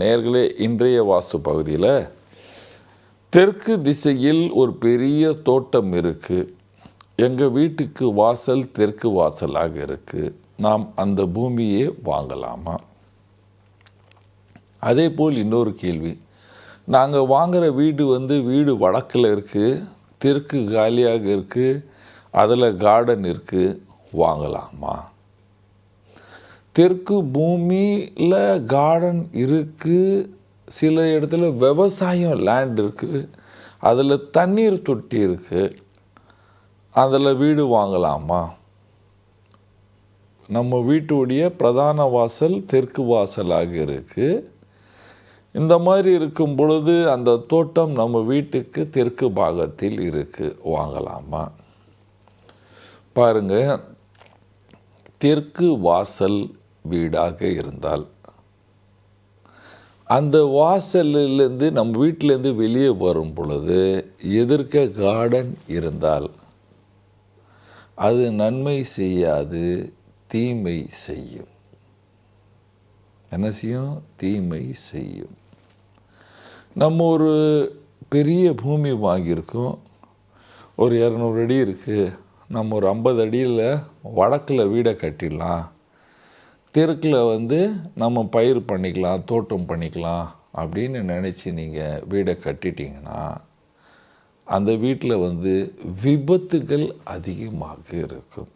நேர்களே இன்றைய வாஸ்து பகுதியில் தெற்கு திசையில் ஒரு பெரிய தோட்டம் இருக்குது எங்கள் வீட்டுக்கு வாசல் தெற்கு வாசலாக இருக்குது நாம் அந்த பூமியை வாங்கலாமா? அதே போல் இன்னொரு கேள்வி. நாங்கள் வாங்குகிற வீடு வந்து வீடு வடக்கில் இருக்குது தெற்கு காலியாக இருக்குது அதில் கார்டன் இருக்குது வாங்கலாமா? தெற்கு பூமியில் கார்டன் இருக்குது சில இடத்துல விவசாயம் லேண்ட் இருக்குது அதில் தண்ணீர் தொட்டி இருக்குது அதில் வீடு வாங்கலாமா? நம்ம வீட்டுடைய பிரதான வாசல் தெற்கு வாசலாக இருக்குது இந்த மாதிரி இருக்கும் பொழுது அந்த தோட்டம் நம்ம வீட்டுக்கு தெற்கு பாகத்தில் இருக்குது வாங்கலாமா? பாருங்க தெற்கு வாசல் வீடாக இருந்தால். அந்த வாசல்லேருந்து நம்ம வீட்டிலேருந்து வெளியே வரும் பொழுது எதிர்க்க கார்டன் இருந்தால் அது நன்மை செய்யாது தீமை செய்யும். என்ன செய்யும்? தீமை செய்யும். நம்ம ஒரு பெரிய பூமி வாங்கியிருக்கோம். ஒரு இரநூறு அடி இருக்குது நம்ம ஒரு ஐம்பது அடியில் வடக்கில் வீடை கட்டிடலாம். தெருக்கில் வந்து நம்ம பயிர் பண்ணிக்கலாம் தோட்டம் பண்ணிக்கலாம் அப்படின்னு நினச்சி நீங்கள் வீடை கட்டிட்டீங்கன்னா அந்த வீட்டில் வந்து விபத்துகள் அதிகமாக இருக்கும்.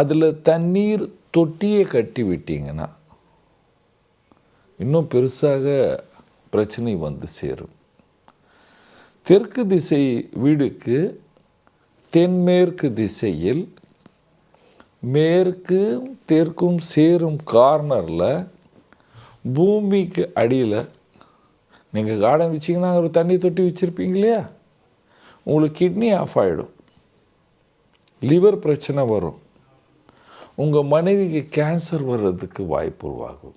அதில் தண்ணீர் தொட்டியை கட்டி விட்டீங்கன்னா இன்னும் பெருசாக பிரச்சனை வந்து சேரும். தெற்கு திசை வீடுக்கு தென்மேற்கு திசையில் மேற்கு தெற்கும் சேரும் கார்னரில் பூமிக்கு அடியில் நீங்கள் கார்டன் வச்சிங்கன்னா ஒரு தண்ணி தொட்டி வச்சுருப்பீங்க இல்லையா? உங்களுக்கு கிட்னி ஆஃப் ஆகிடும் லிவர் பிரச்சனை வரும். உங்கள் மனைவிக்கு கேன்சர் வர்றதுக்கு வாய்ப்பு உருவாகும்.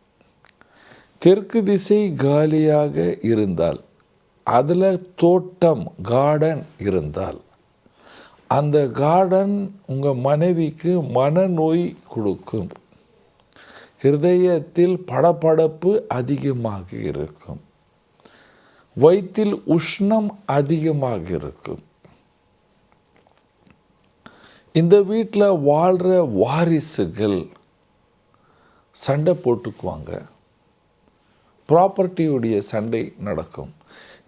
தெற்கு திசை காலியாக இருந்தால் அதில் தோட்டம் கார்டன் இருந்தால் அந்த கார்டன் உங்கள் மனைவிக்கு மனநோய் கொடுக்கும். ஹிருதயத்தில் படபடப்பு அதிகமாக இருக்கும். வயிற்றில் உஷ்ணம் அதிகமாக இருக்கும். இந்த வீட்டில் வாழ்கிற வாரிசுகள் சண்டை போட்டுக்குவாங்க. ப்ராப்பர்ட்டியுடைய சண்டை நடக்கும்.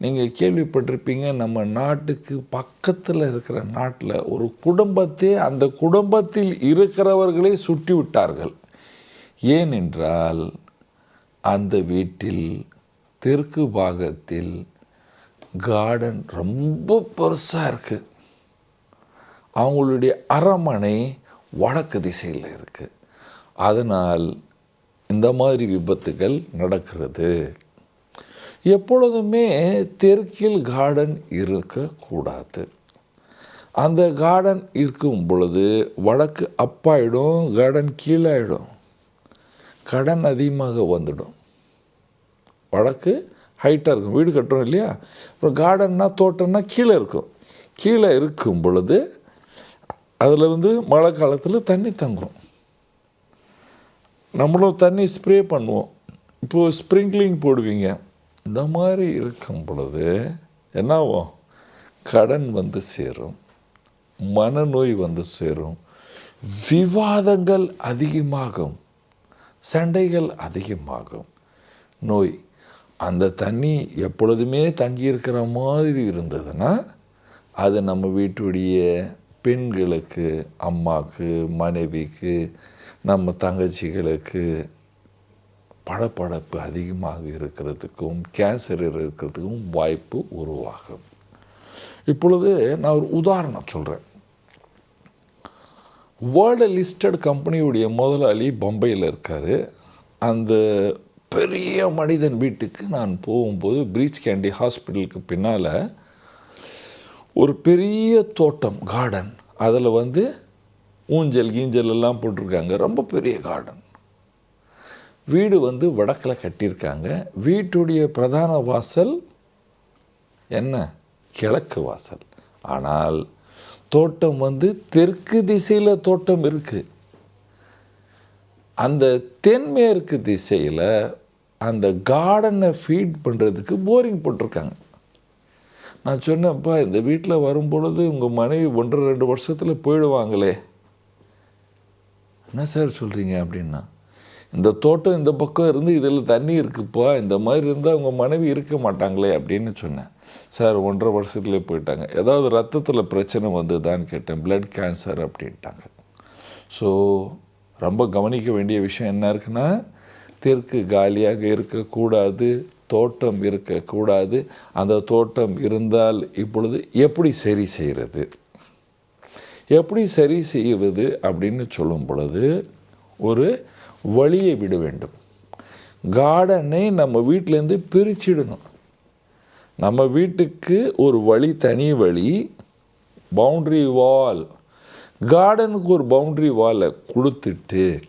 நீங்கள் கேள்விப்பட்டிருப்பீங்க நம்ம நாட்டுக்கு பக்கத்தில் இருக்கிற நாட்டில் ஒரு குடும்பத்தை அந்த குடும்பத்தில் இருக்கிறவர்களே சுட்டி விட்டார்கள். ஏனென்றால் அந்த வீட்டில் தெற்கு பாகத்தில் கார்டன் ரொம்ப பெருசாக இருக்குது அவங்களுடைய அரமனை வடக்கு திசையில் இருக்குது அதனால் இந்த மாதிரி விபத்துகள் நடக்கிறது. எப்பொழுதுமே தெற்கில் கார்டன் இருக்கக்கூடாது. அந்த கார்டன் இருக்கும் பொழுது வடக்கு அப்பாயிடும் கார்டன் கீழாயிடும். கடன் அதிகமாக வந்துடும். வடக்கு ஹைட்டாக இருக்கும். வீடு கட்டுறோம் இல்லையா? அப்புறம் கார்டன்னா தோட்டம்னா கீழே இருக்கும். கீழே இருக்கும் பொழுது அதில் வந்து மழை காலத்தில் தண்ணி தங்கும் நம்மளும் தண்ணி ஸ்ப்ரே பண்ணுவோம். இப்போது ஸ்ப்ரிங்க்லிங் போடுவீங்க. இந்த மாதிரி இருக்கும் பொழுது என்னாகும் கடன் வந்து சேரும் மனநோய் வந்து சேரும் விவாதங்கள் அதிகமாகும் சண்டைகள் அதிகமாகும். நோய் அந்த தண்ணி எப்பொழுதுமே தங்கியிருக்கிற மாதிரி இருந்ததுன்னா அது நம்ம வீட்டுடைய பெண்களுக்கு அம்மாவுக்கு மனைவிக்கு நம்ம தங்கச்சிகளுக்கு படப்படப்பு அதிகமாக இருக்கிறதுக்கும் கேன்சர் இருக்கிறதுக்கும் வாய்ப்பு உருவாகும். இப்பொழுது நான் ஒரு உதாரணம் சொல்கிறேன் வேர்ல்டு லிஸ்டட் கம்பெனியுடைய முதலாளி பம்பையில் இருக்கார். அந்த பெரிய மனிதன் வீட்டுக்கு நான் போகும்போது பிரீச் கேண்டி ஹாஸ்பிட்டலுக்கு பின்னால் ஒரு பெரிய தோட்டம் கார்டன் அதில் வந்து ஊஞ்சல் கீஞ்சல் எல்லாம் போட்டிருக்காங்க. ரொம்ப பெரிய கார்டன் வீடு வந்து வடக்கில் கட்டியிருக்காங்க. வீட்டுடைய பிரதான வாசல் என்ன? கிழக்கு வாசல். ஆனால் தோட்டம் வந்து தெற்கு திசையில் தோட்டம் இருக்குது அந்த தென்மேற்கு திசையில் அந்த கார்டனை ஃபீட் பண்ணுறதுக்கு போரிங் போட்டிருக்காங்க. நான் சொன்னேன்ப்பா இந்த வீட்டில் வரும்பொழுது உங்கள் மனைவி ஒன்றரை ரெண்டு வருஷத்தில் போயிடுவாங்களே. என்ன சார் சொல்கிறீங்க அப்படின்னா இந்த தோட்டம் இந்த பக்கம் இருந்து இதில் தண்ணி இருக்குப்பா இந்த மாதிரி இருந்தால் உங்கள் மனைவி இருக்க மாட்டாங்களே அப்படின்னு சொன்னேன். சார் ஒன்றரை வருஷத்துலேயே போயிட்டாங்க. ஏதாவது ரத்தத்தில் பிரச்சனை வந்ததான்னு கேட்டேன். பிளட் கேன்சர் அப்படின்ட்டாங்க. ஸோ ரொம்ப கவனிக்க வேண்டிய விஷயம் என்ன இருக்குன்னா தெற்கு காலியாக இருக்கக்கூடாது தோட்டம் இருக்கக்கூடாது. அந்த தோட்டம் இருந்தால் இப்பொழுது எப்படி சரி செய்கிறது எப்படி சரி செய்வது அப்படின்னு சொல்லும் பொழுது ஒரு வழியை விட வேண்டும். கார்டனை நம்ம வீட்டிலேருந்து பிரிச்சிடணும். நம்ம வீட்டுக்கு ஒரு வழி தனி வழி பவுண்ட்ரி வால் கார்டனுக்கு ஒரு பவுண்ட்ரி வாலை கொடுத்துட்டு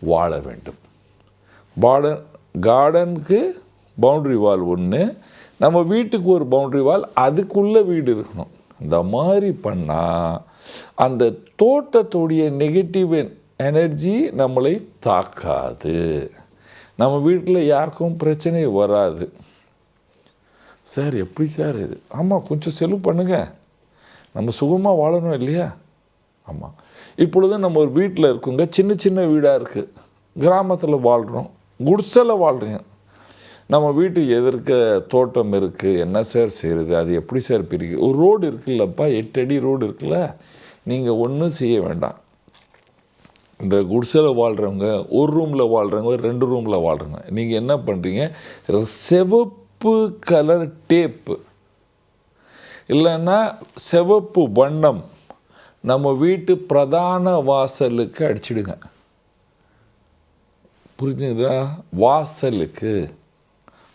வாழ வேண்டும். பாடன் கார்டனுக்கு பவுண்ட்ரி வால் ஒன்று நம்ம வீட்டுக்கு ஒரு பவுண்ட்ரி வால் அதுக்குள்ளே வீடு இருக்கணும். இந்த மாதிரி பண்ணால் அந்த தோட்டத்துடைய நெகட்டிவ் எனர்ஜி நம்மளை தாக்காது. நம்ம வீட்டில் யாருக்கும் பிரச்சனை வராது. சார் எப்படி சார் இது? ஆமாம் கொஞ்சம் செலவு பண்ணுங்க. நம்ம சுகமாக வாழணும் இல்லையா? ஆமாம் இப்பொழுது நம்ம ஒரு வீட்டில் இருக்கோங்க சின்ன சின்ன வீடாக இருக்குது கிராமத்தில் வாழ்கிறோம் குடிசையில் வாழ்கிறீங்க நம்ம வீட்டுக்கு எதிர்க்க தோட்டம் இருக்குது என்ன சார் செய்கிறது அது எப்படி சார் பிரிக்கு? ஒரு ரோடு இருக்குல்லப்பா எட்டு அடி ரோடு இருக்குல்ல? நீங்கள் ஒன்றும் செய்ய வேண்டாம். இந்த குடிசையில் வாழ்கிறவங்க ஒரு ரூமில் வாழ்கிறவங்க ரெண்டு ரூமில் வாழ்கிறவங்க நீங்கள் என்ன பண்ணுறீங்க சிவப்பு கலர் டேப்பு இல்லைன்னா சிவப்பு வண்ணம் நம்ம வீட்டு பிரதான வாசலுக்கு அடிச்சிடுங்க. புரிஞ்சுங்களா வாசலுக்கு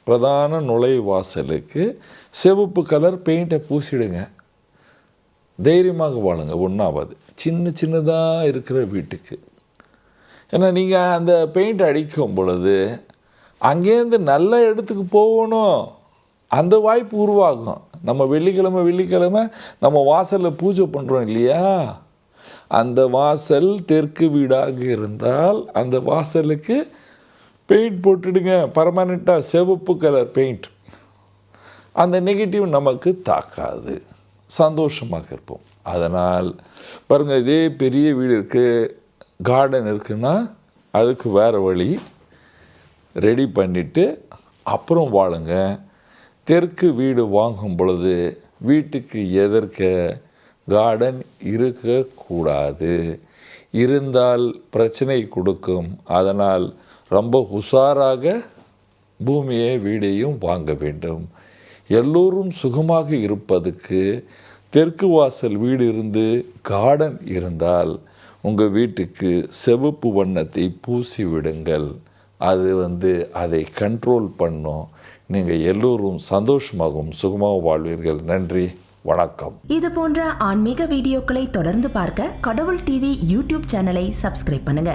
பிரதான நுழைவாசலுக்கு சிவப்பு கலர் பெயிண்ட்டை பூசிடுங்க. தைரியமாக வாழுங்க ஒன்றாவது சின்ன சின்னதாக இருக்கிற வீட்டுக்கு. ஏன்னா நீங்கள் அந்த பெயிண்ட் அடிக்கும் பொழுது அங்கேருந்து நல்ல இடத்துக்கு போகணும். அந்த வாய்ப்பு உருவாகும். நம்ம வெள்ளிக்கிழமை வெள்ளிக்கிழமை நம்ம வாசலில் பூஜை பண்ணுறோம் இல்லையா? அந்த வாசல் தெற்கு வீடாக இருந்தால் அந்த வாசலுக்கு பெயிண்ட் போட்டுடுங்க. பர்மனெண்ட்டாக சிவப்பு கலர் பெயிண்ட் அந்த நெகட்டிவ் நமக்கு தாக்காது. சந்தோஷமாக இருப்போம். அதனால் பாருங்கள் இதே பெரிய வீடு இருக்குது கார்டன் இருக்குன்னா அதுக்கு வேறு வழி. ரெடி பண்ணிவிட்டு அப்புறம் வாழுங்க. தெற்கு வீடு வாங்கும் பொழுது வீட்டுக்கு எதிர்க்க கார்டன் இருக்கக்கூடாது. இருந்தால் பிரச்சனை கொடுக்கும். அதனால் ரொம்ப உஷாராக பூமியை வீடையும் வாங்க வேண்டும். எல்லோரும் சுகமாக இருப்பதுக்கு தெற்கு வாசல் வீடு இருந்து கார்டன் இருந்தால் உங்கள் வீட்டுக்கு செவப்பு வண்ணத்தை பூசி விடுங்கள். அது வந்து அதை கண்ட்ரோல் பண்ணும். நீங்கள் எல்லோரும் சந்தோஷமாகவும் சுகமாகவும் வாழ்வீர்கள். நன்றி வணக்கம். இது போன்ற ஆன்மீக வீடியோக்களை தொடர்ந்து பார்க்க கடவுள் டிவி யூடியூப் சேனலை சப்ஸ்கிரைப் பண்ணுங்க.